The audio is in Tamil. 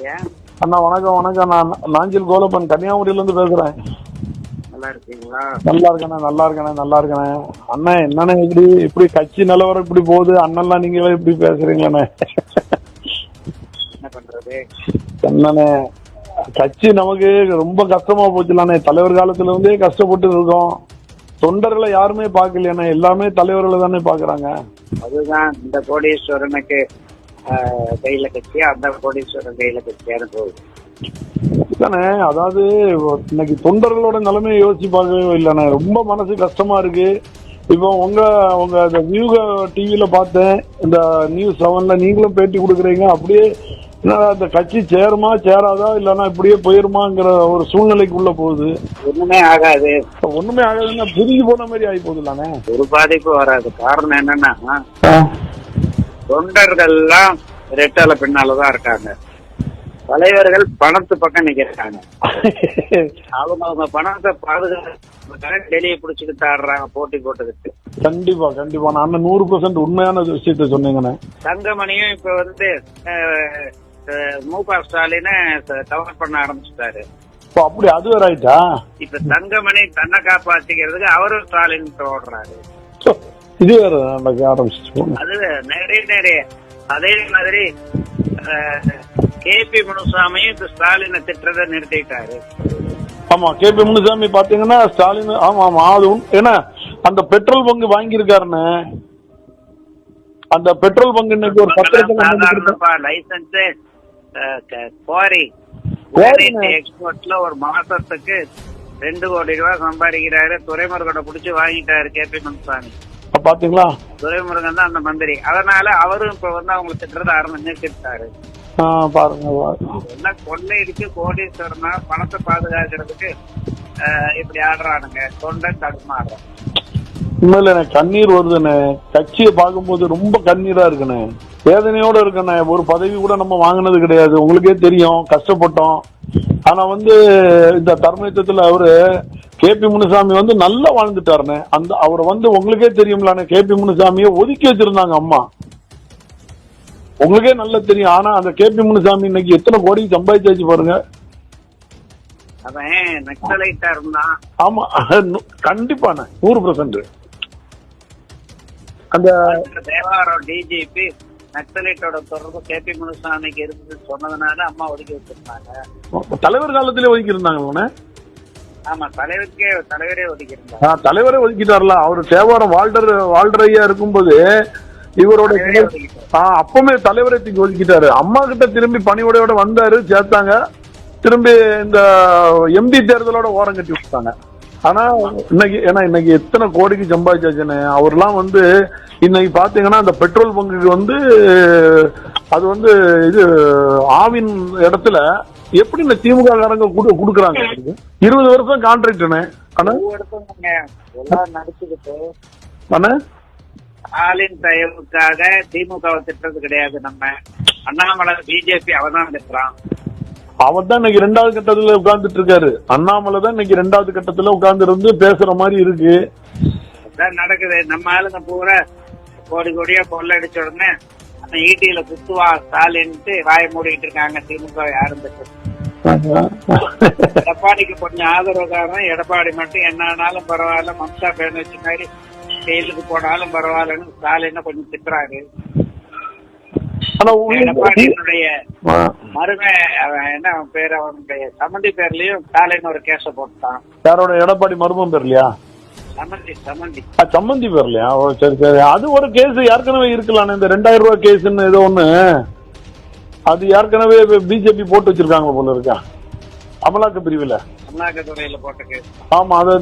அண்ணா வணக்கம் வணக்கம் நான் நாஞ்சில் கோலப்பன் கன்னியாகுமரியில இருந்து பேசுறேன். நல்லா இருக்கீங்களா நல்லா இருக்கண்ணே நல்லா இருக்கண்ணே நல்லா இருக்கண்ணே அண்ணன் என்னண்ணே இப்படி இப்படி கட்சி நிலவரம் இப்படி போகுது அண்ணன்லாம் நீங்களே இப்படி என்ன பண்றது? என்னண்ணே கட்சி நமக்கு ரொம்ப கஷ்டமா போச்சுலாண்ணே. தலைவர் காலத்துல இருந்தே கஷ்டப்பட்டு இருக்கோம் தொண்டர்களை யாருமே பார்க்கலையாண்ணே. எல்லாமே தலைவர்களை தானே பாக்குறாங்க அதுதான் இந்த கோடீஸ்வரனுக்கு கையில கட்சி அந்த கோடீஸ்வரன் கையில கட்சியான்னு போகுது தானே அதாவது இன்னைக்கு தொண்டர்களோட நிலைமையை யோசிச்சு பார்க்கவே இல்லைண்ணே. ரொம்ப மனசு கஷ்டமா இருக்கு. இப்போ உங்க உங்க இந்த வியூக டிவியில பார்த்தேன். இந்த நியூஸ் செவன்ல நீங்களும் பேட்டி கொடுக்குறீங்க. அப்படியே இந்த கட்சி சேருமா சேராதா இல்லைன்னா இப்படியே போயிருமாங்கிற ஒரு சூழ்நிலைக்குள்ள போகுது. ஒண்ணுமே ஆகாது. ஒண்ணுமே ஆகாதுன்னா பிரிஞ்சு போன மாதிரி ஆகி போகுதுலானே ஒரு பாதிப்பு வராது. காரணம் என்னன்னா தொண்டர்கள்லாம் ரெட்டால பின்னாலதான் இருக்காங்க. தலைவர்கள் பணத்து பக்கம் நிக்கிறாங்க. அவங்க அவங்க பணத்தை பாதுகாப்பு டெல்லியை பிடிச்சிக்கிட்டு ஆடுறாங்க போட்டி போட்டுக்கிட்டு கண்டிப்பா கண்டிப்பா. நான் நூறு பர்சன்ட் உண்மையான விஷயத்த சொன்னீங்கண்ணே. தங்கமணியும் இப்ப வந்து மு க ஸ்டாலின கவர் பண்ண ஆரம்பிச்சுட்டாரு. அப்படி அது வேற ஆயிட்டா? இப்ப தங்கமணி தன்னை காப்பாத்திக்கிறதுக்கு அவரும் ஸ்டாலின் ஓடுறாரு. இது வேற நடக்க ஆரம்பிச்சிட்டு போங்க. அது நிறைய நிறைய அதே மாதிரி கே பி முனுசாமியும் இப்ப ஸ்டாலினை திட்டுறதை நிறுத்திட்டாரு. ஆமா கே பி முனுசாமி பாத்தீங்கன்னா ஸ்டாலின் ஆமா ஆமா அது ஏன்னா அந்த பெட்ரோல் பங்கு வாங்கியிருக்காருன்னு. அந்த பெட்ரோல் பங்கு இன்னைக்கு ஒரு பத்து லட்சம் கொண்டு வந்து கொடுத்தா- லைசன்ஸ் குவாரிண்ணே. எக்ஸ்போர்ட்ல ஒரு மாசத்துக்கு ரெண்டு கோடி ரூபாய் சம்பாதிக்கிறாரு. துறைமுருகனை புடிச்சு வாங்கிட்டாரு கே பி முனுசாமி. பாத்தீங்களா? துரைமுருகன் தான் அந்த மந்திரி. அதனால அவரும் இப்ப வந்து அவங்க திட்டுறத ஆரம்பிச்சு நிறுத்திட்டாரு பாருங்க பாருங்க. எல்லாம் கொள்ளையடிச்சு கோடீஸ்வரனா பணத்தை பாதுகாக்கிறதுக்கு இப்படி ஆடுறானுங்க. தொண்டை தடுமாறுறோம் உண்மையில எனக்கு கண்ணீர் வருதுண்ணே. கட்சியை பார்க்கும்போது ரொம்ப கண்ணீரா இருக்குண்ணே. வேதனையோட இருக்குண்ணே. ஒரு பதவி கூட நம்ம வாங்கினது கிடையாது. உங்களுக்கே தெரியும். கஷ்டப்பட்டோம். ஆனா வந்து இந்த தர்மயுத்தத்துல அவரு கே பி முனுசாமி வந்து நல்லா வாழ்ந்துட்டாருண்ணே. அந்த அவர் வந்து உங்களுக்கே தெரியும்லாண்ணே. கே பி முனுசாமியை ஒதுக்கி வச்சிருந்தாங்க அம்மா. உங்களுக்கே நல்லா தெரியும். ஆனா அந்த கே பி முனுசாமி இன்னைக்கு எத்தனை கோடி சம்பாதிச்சாச்சு பாருங்க. ஆமா கண்டிப்பாண்ணே. நூறு பர்சன்ட் அந்த தேவாரம் டிஜிபி நக்சலைட்டோட தொடர்பு கே பி முனுசாமிக்கு இருந்ததுன்னு சொன்னதுனால அம்மா ஒதுக்கி வச்சிருந்தாங்க. தலைவர் காலத்திலே ஒதுக்கி இருந்தாங்களே ஆமா தலைவருக்கே தலைவரே ஒதுக்கி இருந்தாங்க தலைவரே ஒதுக்கிட்டார்ல. அவர் தேவாரம் வால்டர் வால்டர் ஐயா இருக்கும்போது இவரோட ஒதுக்கிட்டாரு. அப்பவுமே தலைவரை தூக்கி ஒதுக்கிட்டாரு. அம்மா கிட்ட திரும்பி பணியோட வந்தாரு சேர்த்தாங்க. திரும்பி இந்த எம்பி தேர்தலோட ஓரம் கட்டி விட்டாங்க. ஆனா இன்னைக்கு ஏன்னா இன்னைக்கு எத்தனை கோடிக்கு சம்பாதிச்சாச்சுன்னு. அவர்லாம் வந்து இன்னைக்கு பாத்தீங்கன்னா அந்த பெட்ரோல் பங்குக்கு வந்து அது வந்து இது ஆவின் இடத்துல எப்படி இந்த திமுக காரங்க குடு- குடுக்குறாங்க? இருபது வருஷம் கான்ட்ராக்ட்னு ஸ்டாலின் தயவுக்காக திமுகவை திட்டுறது கிடையாது நம்ம. அண்ணாமலை பிஜேபி அவதான் திட்டுறான் அவர் தான் இன்னைக்கு ரெண்டாவது கட்டத்துல உட்கார்ந்துட்டு இருக்காரு அண்ணாமலை தான் இன்னைக்கு ரெண்டாவது கட்டத்துல உட்கார்ந்து இருந்து பேசுற மாதிரி இருக்கு. நடக்குது. நம்ம ஆளுங்க பூரா கோடி கோடியா கொள்ளடிச்ச உடனே அந்த ஈட்டியில குத்துவா ஸ்டாலின்ட்டு வாய மூடிட்டு இருக்காங்க திமுக யாரும் திட்டு எடப்பாடிக்கு கொஞ்சம் ஆதரவுக்காரன் எடப்பாடி மட்டும் என்ன ஆனாலும் பரவாயில்ல மம்தா பேனர்ஜி மாதிரி ஜெயிலுக்கு போனாலும் பரவாயில்லன்னு ஸ்டாலின கொஞ்சம் திட்டுறாரு. எடப்பாடியினுடைய மருமை அவன் என்ன அவன் பேர் அவனுடைய சம்மந்தி பேர்லயும் ஸ்டாலின் ஒரு கேஸ போட்டான். யாரோட எடப்பாடி மருமம் பேர்லையா? சம்மந்தி பேர்லையா? சரி சரி. அது ஒரு கேஸ் ஏற்கனவே இருக்கலாம் இந்த ரெண்டாயிரம் ரூபாய் கேஸ்ன்னு ஏதோ ஒண்ணு. அது ஏற்கனவே பிஜேபி போட்டு வச்சிருக்காங்க போல இருக்கா? அமலாக்க பிரிவுல. அமலாக்கத்துறையில போட்ட கேஸ். ஆமா அது